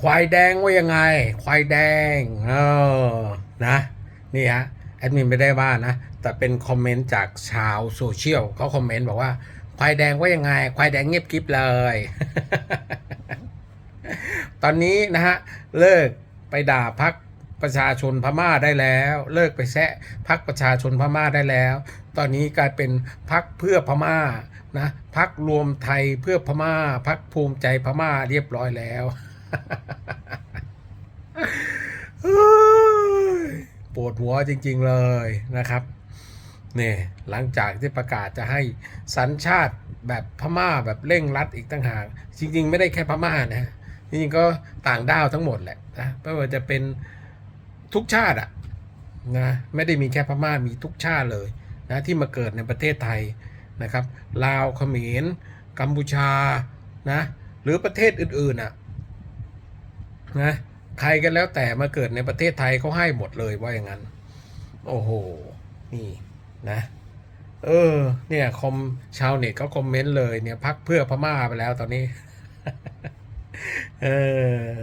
ควายแดงว่ายังไง ควายแดง เออ นะ นี่ฮะ แอดมินไม่ได้ว่านะ แต่เป็นคอมเมนต์จากชาวโซเชียลเขาคอมเมนต์บอกว่า ควายแดงว่ายังไง ควายแดงเงียบกริบเลย ตอนนี้นะฮะ เลิกไปด่าพักประชาชนพม่าได้แล้ว เลิกไปแซะพักประชาชนพม่าได้แล้ว ตอนนี้กลายเป็นพักเพื่อพม่า นะพักรวมไทยเพื่อพม่าพักภูมิใจพม่าเรียบร้อยแล้วปวดหัวจริง ๆเลยนะครับเนี่ยหลังจากที่ประกาศจะให้สัญชาติแบบพม่าแบบเร่งรัดอีกต่างหากจริง ๆ ไม่ได้แค่พม่านะจริงๆก็ต่างด้าวทั้งหมดแหละนะไม่ว่าจะเป็นทุกชาติอะนะไม่ได้มีแค่พม่ามีทุกชาติเลยนะที่มาเกิดในประเทศไทย นะครับลาวเขมรกัมพูชานะหรือประเทศอื่นๆอะนะใครกันแล้วแต่มาเกิดในประเทศไทยเขาให้หมดเลยว่าอย่างนั้น โอ้โห นี่นะ เออ เนี่ยคอมชาวเน็ตเขาคอมเมนต์เลยเนี่ยพักเพื่อพม่าไปแล้วตอนนี้ เออ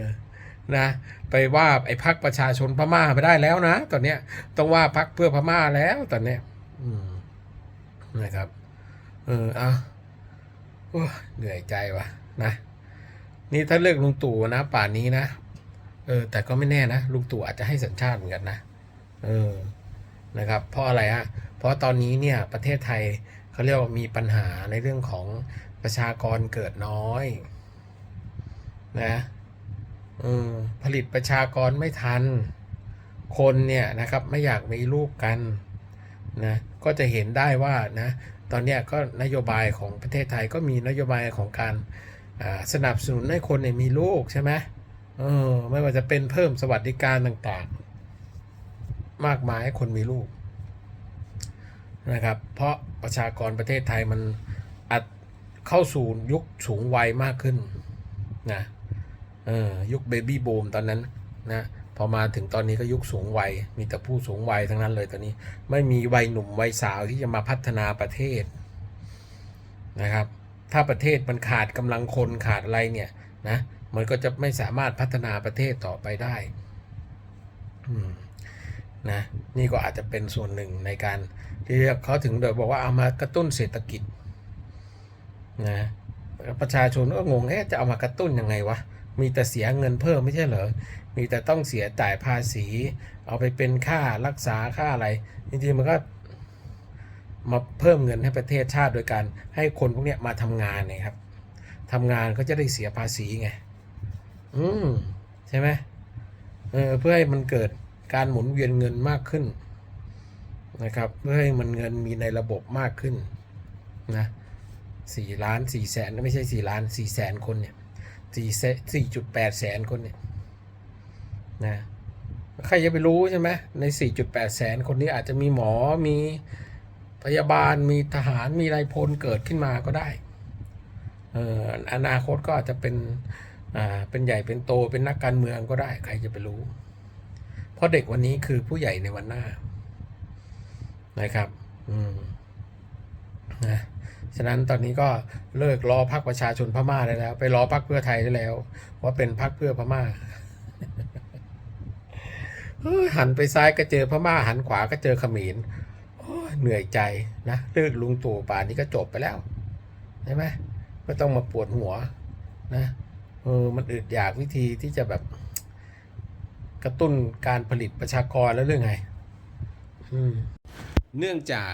นะไปว่าไอ้พักประชาชนพม่าไปได้แล้วนะ ตอนเนี้ยต้องว่าพักเพื่อพม่าแล้วตอนเนี้ยนะครับ เออเอาโอ้เหนื่อยใจวะนะ นี่ถ้าเลือกลุงตู่นะ ป่านนี้นะเออ แต่ก็ไม่แน่นะลุงตู่อาจจะให้สัญชาติเหมือนกันนะเออนะครับ เพราะอะไรฮะเพราะตอนนี้เนี่ยประเทศไทยเขาเรียกว่ามีปัญหาในเรื่องของประชากรเกิดน้อยนะเออผลิตประชากรไม่ทัน คนเนี่ยนะครับไม่อยากมีลูกกัน นะก็จะเห็นได้ว่านะตอนนี้ก็นโยบายของประเทศไทยก็มีนโยบายของการสนับสนุนให้คนเนี่ยมีลูกใช่ไหมเออไม่ว่าจะเป็นเพิ่มสวัสดิการต่างๆ มากมายให้คนมีลูกนะครับเพราะประชากรประเทศไทยมันอัดเข้าสู่ยุคสูงวัยมากขึ้นนะเออยุคเบบี้บูมตอนนั้นนะ พอมาถึงตอนนี้ก็ยุคสูงวัย มีแต่ผู้สูงวัยทั้งนั้นเลยตอนนี้ ไม่มีวัยหนุ่มวัยสาวที่จะมาพัฒนาประเทศนะครับ ถ้าประเทศมันขาดกำลังคนขาดอะไรเนี่ยนะมันก็จะไม่สามารถพัฒนาประเทศต่อไปได้นะนี่ก็อาจจะเป็นส่วนหนึ่งในการที่เขาถึงเดยบอกว่าเอามากระตุ้นเศรษฐกิจนะประชาชนก็งงเอ๊ะจะเอามากระตุ้นยังไงวะ มีแต่เสียเงินเพิ่มไม่ใช่เหรอ มีแต่ต้องเสียจ่ายภาษี เอาไปเป็นค่ารักษาค่าอะไร จริงๆมันก็มาเพิ่มเงินให้ประเทศชาติโดยการให้คนพวกนี้มาทำงานเนี่ยครับทำงานก็จะได้เสียภาษีไง อืมใช่ไหมเออเพื่อให้มันเกิดการหมุนเวียนเงินมากขึ้นนะครับ เพื่อให้มันเงินมีในระบบมากขึ้นนะสี่ล้านสี่แสนไม่ใช่สี่ล้านสี่แสนคนเนี่ย สี่สี่จุดแปดแสนคนเนี่ยนะใครจะไปรู้ใช่ไหมในสี่จุดแปดแสนคนนี้อาจจะมีหมอมีพยาบาลมีทหารมีนายพลเกิดขึ้นมาก็ได้เอ่ออนาคตก็อาจจะเป็นอ่าเป็นใหญ่เป็นโตเป็นนักการเมืองก็ได้ ใครจะไปรู้ เพราะเด็กวันนี้คือผู้ใหญ่ในวันหน้านะครับ อืมนะ ฉะนั้นตอนนี้ก็เลิกรอพักประชาชนพม่าได้แล้ว ไปรอพักเพื่อไทยได้แล้ว ว่าเป็นพักเพื่อพม่าหันไปซ้ายก็เจอพม่าหันขวาก็เจอเขมรโอ้ยเหนื่อยใจนะเลิกลุงตู่ป่านนี้ก็จบไปแล้วใช่ไหมไม่ต้องมาปวดหัวนะเออมันอึดอยากวิธีที่จะแบบกระตุ้นการผลิตประชากรแล้วเรื่องไง เนื่องจาก